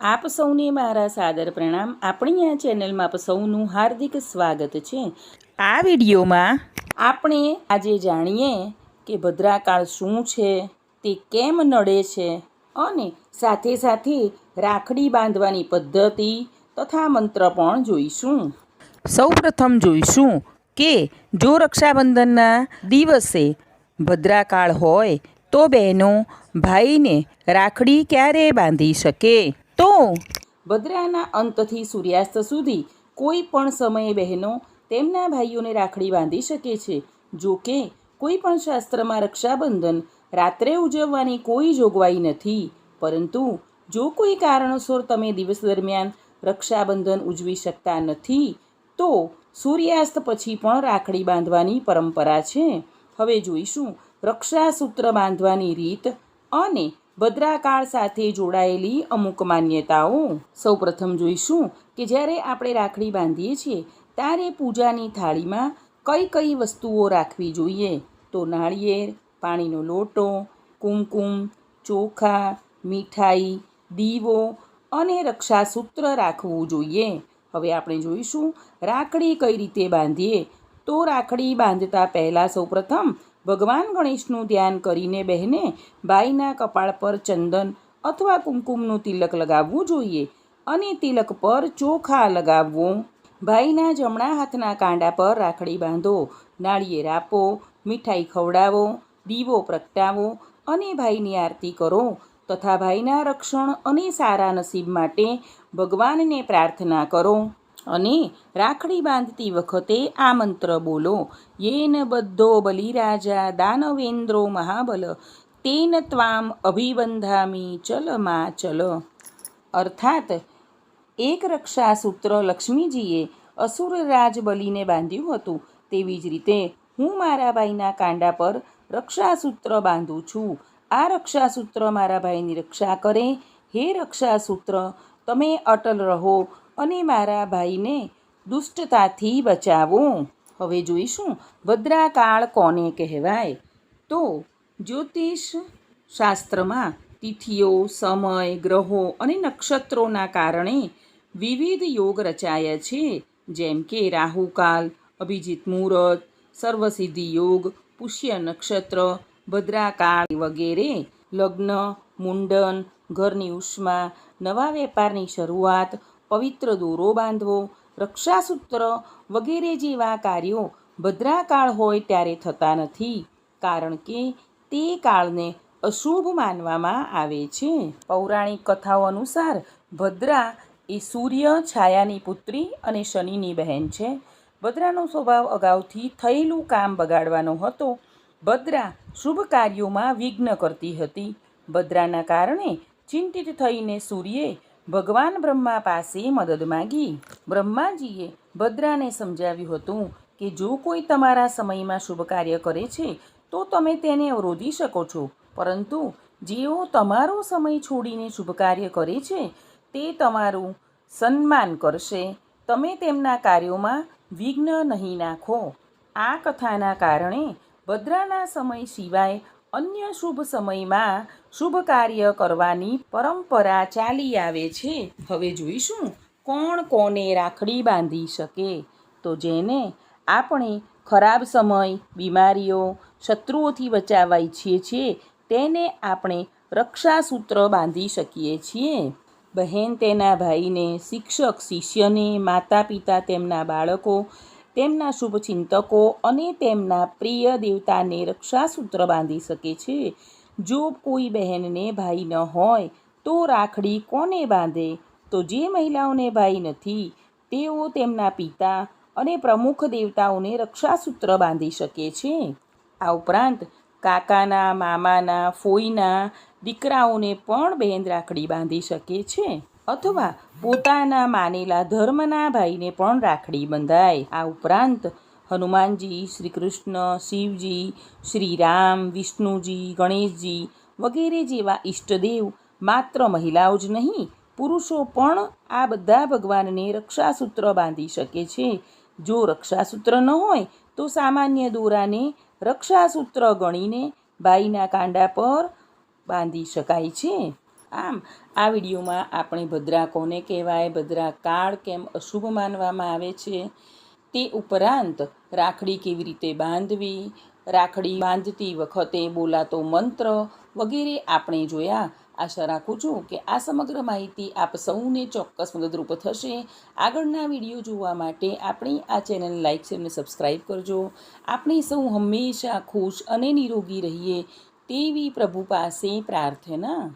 આપ સૌને મારા સાદર પ્રણામ. આપણી આ ચેનલમાં આપ સૌનું હાર્દિક સ્વાગત છે. આ વિડીયોમાં આપણે આજે જાણીએ કે ભદ્રાકાળ શું છે, તે કેમ નડે છે અને સાથે સાથે રાખડી બાંધવાની પદ્ધતિ તથા મંત્ર પણ જોઈશું. સૌપ્રથમ જોઈશું કે જો રક્ષાબંધનના દિવસે ભદ્રાકાળ હોય તો બહેનો ભાઈને રાખડી ક્યારે બાંધી શકે? તો. ભદ્રાના અંતથી સૂર્યાસ્ત સુધી કોઈ પણ સમયે બહેનો તેમના ભાઈઓને રાખડી બાંધી શકે છે. જો કે, કોઈ પણ શાસ્ત્રમાં રક્ષાબંધન રાત્રે ઉજવવાની કોઈ જોગવાઈ નથી. પરંતુ, જો કોઈ કારણોસર તમે દિવસ દરમિયાન રક્ષાબંધન ઉજવી શકતા નથી, તો સૂર્યાસ્ત પછી પણ રાખડી બાંધવાની પરંપરા છે. હવે જોઈશું રક્ષાસૂત્ર બાંધવાની રીત અને ભદ્રાકાળ સાથે જોડાયેલી અમુક માન્યતાઓ. સૌપ્રથમ જોઈશું કે જ્યારે આપણે રાખડી બાંધીએ છીએ, ત્યારે પૂજાની થાળીમાં કઈ કઈ વસ્તુઓ રાખવી જોઈએ? તો નાળિયેર, પાણીનો લોટો, કુમકુમ, ચોખા, મીઠાઈ, દીવો અને રક્ષાસૂત્ર રાખવું જોઈએ. હવે આપણે જોઈશું રાખડી કઈ રીતે બાંધીએ? તો રાખડી બાંધતા પહેલાં સૌપ્રથમ ભગવાન ગણેશનું ધ્યાન કરીને બહેને ભાઈના કપાળ પર ચંદન અથવા કુમકુમનું તિલક લગાવવું જોઈએ અને તિલક પર ચોખા લગાવવો. ભાઈના જમણા હાથના કાંડા પર રાખડી બાંધો, નાળિયેર આપો, મીઠાઈ ખવડાવો, દીવો પ્રગટાવો અને ભાઈની આરતી કરો તથા ભાઈના રક્ષણ અને સારા નસીબ માટે ભગવાનને પ્રાર્થના કરો. અને રાખડી બાંધતી વખતે આ મંત્ર બોલો, યેન બદ્ધો બલિરાજા દાનવેન્દ્રો મહાબલ, તેન ત્વામ અભિબંધામી ચલ મા ચલ. અર્થાત, એક રક્ષાસૂત્ર લક્ષ્મીજીએ અસુર રાજ બલિને બાંધ્યું હતું. તેવી જ રીતે, હું મારા ભાઈના કાંડા પર રક્ષાસૂત્ર બાંધું છું. આ રક્ષાસૂત્ર મારા ભાઈની રક્ષા કરે. હે રક્ષાસૂત્ર, તમે અટલ રહો અને મારા ભાઈને દુષ્ટતાથી બચાવું. હવે જોઈશું ભદ્રાકાળ કોને કહેવાય. તો જ્યોતિષ શાસ્ત્રમાં તિથિઓ, સમય, ગ્રહો અને નક્ષત્રોના કારણે વિવિધ યોગ રચાયા છે. જેમ કે રાહુકાલ, અભિજીત મુહૂર્ત, સર્વસિદ્ધિ યોગ, પુષ્ય નક્ષત્ર, ભદ્રાકાળ વગેરે. લગ્ન, મુંડન, ઘરની ઉષ્મા, નવા વેપારની શરૂઆત પવિત્ર દોરો બાંધવો, રક્ષાસૂત્ર વગેરે જેવા કાર્યો ભદ્રાકાળ હોય ત્યારે થતા નથી. કારણ કે તે કાળને અશુભ માનવામાં આવે છે. પૌરાણિક કથાઓ અનુસાર ભદ્રા એ સૂર્ય, છાયાની પુત્રી અને શનિની બહેન છે. ભદ્રાનો સ્વભાવ અગાઉથી થયેલું કામ બગાડવાનો હતો. ભદ્રા શુભ કાર્યોમાં વિઘ્ન કરતી હતી. ભદ્રાના કારણે ચિંતિત થઈને સૂર્યે ભગવાન બ્રહ્મા પાસે મદદ માંગી. બ્રહ્માજીએ ભદ્રાને સમજાવ્યું હતું કે જો કોઈ તમારા સમયમાં શુભ કાર્ય કરે છે, તો તમે તેને અવરોધી શકો છો. પરંતુ જેઓ તમારો સમય છોડીને શુભ કાર્ય કરે છે, તે તમારું સન્માન કરશે. તમે તેમના કાર્યોમાં વિઘ્ન નહીં નાખો. આ કથાના કારણે ભદ્રાના સમય સિવાય અન્ય શુભ સમયમાં શુભ કાર્ય કરવાની પરંપરા ચાલી આવે છે. હવે જોઈશું કોણ કોને રાખડી બાંધી શકે? તો જેને આપણે ખરાબ સમય, બીમારીઓ, શત્રુઓથી બચાવવા ઈચ્છીએ છીએ તેને આપણે રક્ષાસૂત્ર બાંધી શકીએ છીએ. બહેન તેના ભાઈને, શિક્ષક, શિષ્યને માતા પિતા તેમના બાળકો તેમના શુભચિંતકો અને તેમના પ્રિય દેવતાને રક્ષાસૂત્ર બાંધી શકે છે. જો કોઈ બહેનને ભાઈ ન હોય, તો રાખડી કોને બાંધે? તો જે મહિલાઓને ભાઈ નથી, તેઓ તેમના પિતા અને પ્રમુખ દેવતાઓને રક્ષાસૂત્ર બાંધી શકે છે. આ ઉપરાંત, કાકાના, મામાના, ફોઈના દીકરાઓને પણ બહેન રાખડી બાંધી શકે છે. અથવા પોતાના માનેલા ધર્મના ભાઈને પણ રાખડી બંધાય. આ ઉપરાંત હનુમાનજી શ્રી કૃષ્ણ શિવજી શ્રી રામ વિષ્ણુજી, ગણેશજી વગેરે જેવા ઈષ્ટદેવ માત્ર મહિલાઓ જ નહીં, પુરુષો પણ આ બધા ભગવાનને રક્ષાસૂત્ર બાંધી શકે છે. જો રક્ષાસૂત્ર ન હોય, તો સામાન્ય દોરાને રક્ષાસૂત્ર ગણીને ભાઈના કાંડા પર બાંધી શકાય છે. આમ, આ વિડીયોમાં આપણે ભદ્રા કોને કહેવાય? ભદ્રા કાળ કેમ અશુભ માનવામાં આવે છે? તે ઉપરાંત, રાખડી કેવી રીતે બાંધવી? રાખડી બાંધતી વખતે બોલાતો મંત્ર વગેરે આપણે જોયા. આશા રાખું છું કે આ સમગ્ર માહિતી આપ સૌને ચોક્કસ મદદરૂપ થશે. આગળના વીડિયો જોવા માટે આપણી આ ચેનલ લાઇક છે અને સબસ્ક્રાઈબ કરજો. આપણે સૌ હંમેશા ખુશ અને નિરોગી રહીએ તેવી પ્રભુ પાસે પ્રાર્થના.